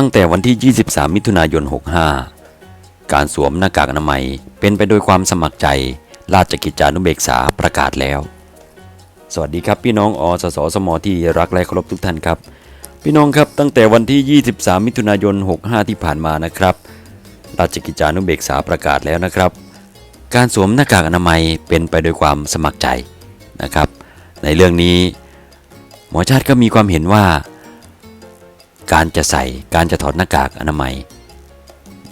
ตั้งแต่วันที่ 23 มิถุนายน 65 การสวมหน้ากากอนามัยเป็นไปโดยความสมัครใจ ราชกิจจานุเบกษาประกาศแล้ว สวัสดีครับพี่น้องอสสสมที่รักและเคารพทุกท่านครับ พี่น้องครับตั้งแต่วันที่ 23 มิถุนายน 65 ที่ผ่านมานะครับ ราชกิจจานุเบกษาประกาศแล้วนะครับ การสวมหน้ากากอนามัยเป็นไปโดยความสมัครใจนะครับ ในเรื่องนี้ หมอชาติก็มีความเห็นว่า การจะใส่การจะถอดหน้ากากอนามัย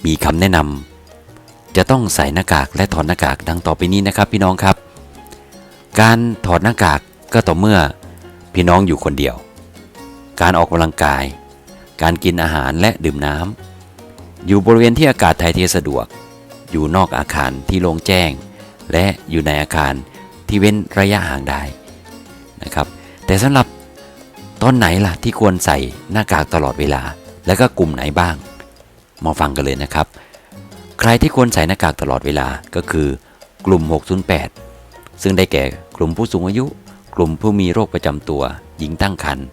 มีคำแนะนำจะต้องใส่หน้ากากและถอดหน้ากากดังต่อไปนี้นะครับพี่น้องครับ การถอดหน้ากากก็ต่อเมื่อพี่น้องอยู่คนเดียว การออกกำลังกาย การกินอาหารและดื่มน้ำอยู่บริเวณที่อากาศถ่ายเทสะดวก อยู่นอกอาคารที่โล่งแจ้ง และอยู่ในอาคารที่เว้นระยะห่างได้นะครับ แต่สำหรับ ตอนไหนล่ะที่ควรใส่หน้ากากตลอดเวลา และก็กลุ่มไหนบ้าง มาฟังกันเลยนะครับ ใครที่ควรใส่หน้ากากตลอดเวลาก็คือกลุ่ม 608 ซึ่งได้แก่กลุ่มผู้สูงอายุ กลุ่มผู้มีโรคประจำตัว หญิงตั้งครรภ์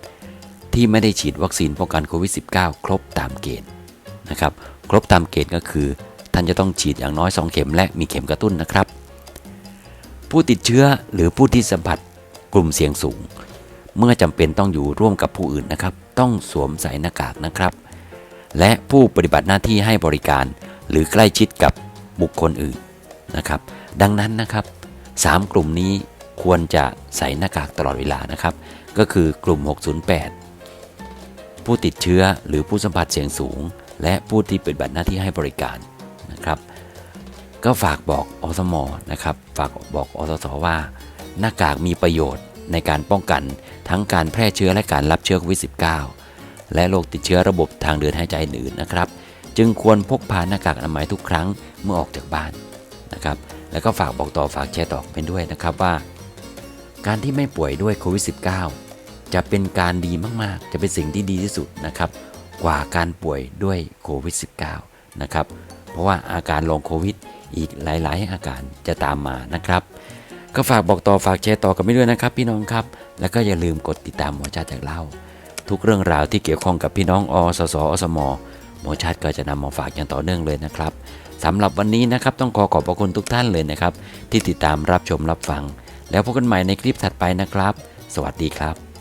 ที่ไม่ได้ฉีดวัคซีนป้องกันโควิด -19 ครบตามเกณฑ์นะครับ ครบตามเกณฑ์ก็คือ ท่านจะต้องฉีดอย่างน้อย 2 เข็มและมีเข็มกระตุ้นนะครับ ผู้ติดเชื้อหรือผู้ที่สัมผัสกลุ่มเสี่ยงสูง เมื่อจำเป็นต้องอยู่ร่วมกับผู้อื่นนะครับ ต้องสวมใส่หน้ากากนะครับ และผู้ปฏิบัติหน้าที่ให้บริการหรือใกล้ชิดกับบุคคลอื่นนะครับ ดังนั้นนะครับสามกลุ่มนี้ควรจะใส่หน้ากากตลอดเวลานะครับ ก็คือกลุ่ม 608 ผู้ติดเชื้อหรือผู้สัมผัสเสี่ยงสูง และผู้ที่ปฏิบัติหน้าที่ให้บริการนะครับ ก็ฝากบอกอสมนะครับ ฝากบอกอสสว่า หน้ากากมีประโยชน์ ในการป้องกันทั้งการแพร่เชื้อและการรับเชื้อโควิด -19 และโรคติดเชื้อระบบทางเดินหายใจอื่นนะครับ จึงควรพกพาหน้ากากอนามัยทุกครั้งเมื่อออกจากบ้านนะครับ แล้วก็ฝากบอกต่อฝากแชร์ต่อเป็นด้วยนะครับว่า การที่ไม่ป่วยด้วยโควิด -19 จะเป็นการดีมากๆ จะเป็นสิ่งที่ดีที่สุดนะครับ กว่าการป่วยด้วยโควิด -19 นะครับ เพราะว่าอาการลองโควิดอีกหลาย ๆ อาการจะตามมานะครับ ก็ฝากบอกต่อฝากแชร์ต่อกันไม่ด้วยนะครับ พี่น้องครับ แล้วก็อย่าลืมกดติดตามหมอชาติจากเล่า ทุกเรื่องราวที่เกี่ยวข้องกับพี่น้องอสสอสมหมอชาติก็จะนำมาฝากอย่างต่อเนื่องเลยนะครับสำหรับวันนี้นะครับต้องขอขอบพระคุณทุกท่านเลยนะครับ ที่ติดตามรับชมรับฟัง แล้วพบกันใหม่ในคลิปถัดไปนะครับ สวัสดีครับ